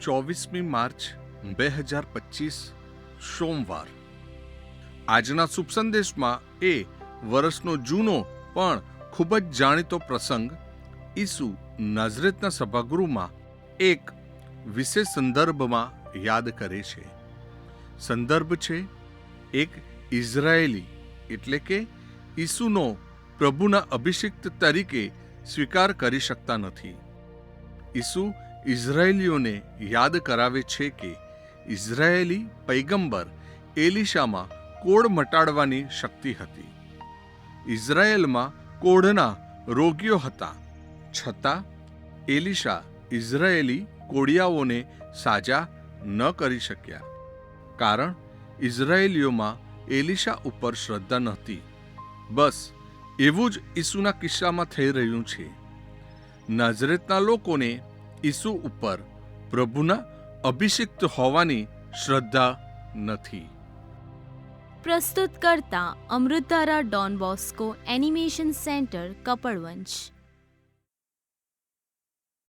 ચોવીસમી March બે હજાર પચીસ સોમવાર. આજના શુભ સંદેશમાં એ વર્ષનો જૂનો પણ ખૂબ જ જાણીતો પ્રસંગ ઈસુ નાઝરેતના સભાગૃહમાં એક વિશેષ સંદર્ભમાં યાદ કરે છે. સંદર્ભ છે એક ઇઝરાયેલી એટલે કે ઈસુનો પ્રભુના અભિષિક્ત તરીકે સ્વીકાર કરી શકતા નથી. ઈસુ ઇઝરાયેલીઓને યાદ કરાવે છે કે ઇઝરાયેલી પૈગંબર એલિશામાં કોડ મટાડવાની શક્તિ હતી. ઇઝરાયેલમાં કોઢના રોગીઓ હતા. છતાં, એલિશા ઇઝરાયેલી કોડિયાઓને સાજા ન કરી શક્યા. કારણ, ઇઝરાયેલીઓમાં એલિશા ઉપર શ્રદ્ધા નહોતી. બસ, એવું જ ઈસુના કિસ્સામાં થઈ રહ્યું છે. નાઝરેતના લોકોને ઈસુ ઉપર પ્રભુના અભિષિક્ત હોવાની શ્રદ્ધા નથી. પ્રસ્તુત કરતા અમૃતારા Don Bosco animation centre Kapadvanj